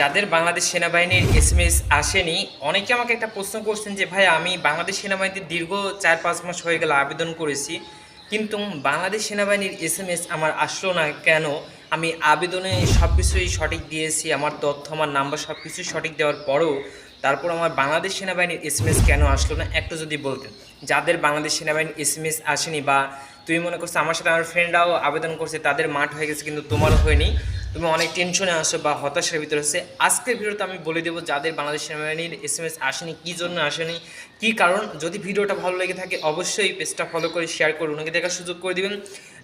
যাদের বাংলাদেশ সেনাবাহিনীর S M S আসেনি, অনেকে আমাকে একটা প্রশ্ন করছেন যে ভাই আমি বাংলাদেশ সেনাবাহিনীতে দীর্ঘ চার পাঁচ মাস হয়ে গেল আবেদন করেছি, কিন্তু বাংলাদেশ সেনাবাহিনীর এস এম এস আমার আসলো না কেন? আমি আবেদনে সব কিছুই সঠিক দিয়েছি, আমার তথ্য, আমার নাম্বার সব কিছুই সঠিক দেওয়ার পরেও তারপর আমার বাংলাদেশ সেনাবাহিনীর এস এম এস কেন আসলো না? একটু যদি বলতেন। যাদের বাংলাদেশ সেনাবাহিনীর এস এম এস আসেনি বা, তুমি মনে করছ আমার সাথে আমার ফ্রেন্ডরাও আবেদন করছে, তাদের মাঠ হয়ে গেছে, কিন্তু তোমারও হয়নি। তুমি অনেক টেনশনে আসো বা হতাশার ভিতরে আছে, আজকের ভিডিওতে আমি বলে দেবো যাদের বাংলাদেশ সেনাবাহিনীর এস এম এস আসেনি, কী জন্য আসেনি, কী কারণ, যদি ভিডিওটা ভালো লেগে থাকে অবশ্যই পেজটা ফলো করে শেয়ার করে অন্যকে দেখার সুযোগ করে দিবেন।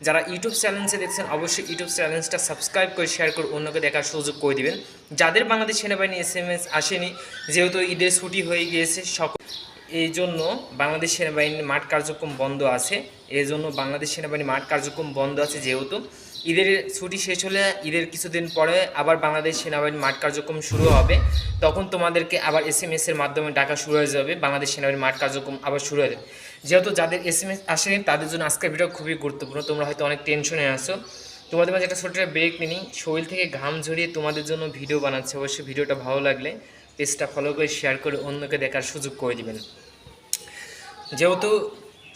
যারা ইউটিউব চ্যানেলসে দেখছেন, অবশ্যই ইউটিউব চ্যানেলসটা সাবস্ক্রাইব করে শেয়ার করে অন্যকে দেখার সুযোগ করে দিবেন। যাদের বাংলাদেশ সেনাবাহিনী এস এম এস আসেনি, যেহেতু ঈদের ছুটি হয়ে গিয়েছে, সকল এই জন্য বাংলাদেশ সেনাবাহিনীর মাঠ কার্যক্রম বন্ধ আছে। এই জন্য বাংলাদেশ সেনাবাহিনীর মাঠ কার্যক্রম বন্ধ আছে যেহেতু। ঈদের ছুটি শেষ হলে ঈদের কিছুদিন পরে আবার বাংলাদেশ সেনাবাহিনীর মাঠ কার্যক্রম শুরু হবে। তখন তোমাদেরকে আবার এস এম এর মাধ্যমে ডাকা শুরু হয়ে যাবে। বাংলাদেশ সেনাবাহিনীর মাঠ কার্যক্রম আবার শুরু হয়ে যাবে। যেহেতু যাদের এস এম এস আসেনি, তাদের জন্য আজকের ভিডিও খুবই গুরুত্বপূর্ণ। তোমরা হয়তো অনেক টেনশনে আছো। তোমাদের মাঝে একটা ছোট্ট ব্রেক নিই। শরীর থেকে ঘাম ঝরিয়ে তোমাদের জন্য ভিডিও বানাচ্ছে। অবশ্যই ভিডিওটা ভালো লাগলে পেজটা ফলো করে শেয়ার করে অন্যকে দেখার সুযোগ করে দিবেন। যেহেতু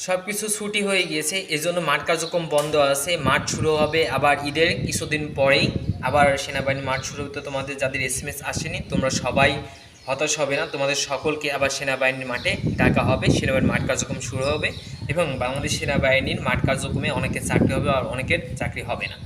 সব কিছু ছুটি হয়ে গিয়েছে, এজন্য মাঠ কার্যক্রম বন্ধ আছে। মাঠ শুরু হবে আবার ঈদের কিছুদিন পরেই। আবার সেনাবাহিনী মাঠ শুরু হতে তোমাদের যাদের এস এম এস আসেনি, তোমরা সবাই হতাশ হবে না। তোমাদের সকলকে আবার সেনাবাহিনীর মাঠে ডাকা হবে। সেনাবাহিনীর মাঠ কার্যক্রম শুরু হবে এবং বাংলাদেশ সেনাবাহিনীর মাঠ কার্যক্রমে অনেকের চাকরি হবে আর অনেকের চাকরি হবে না।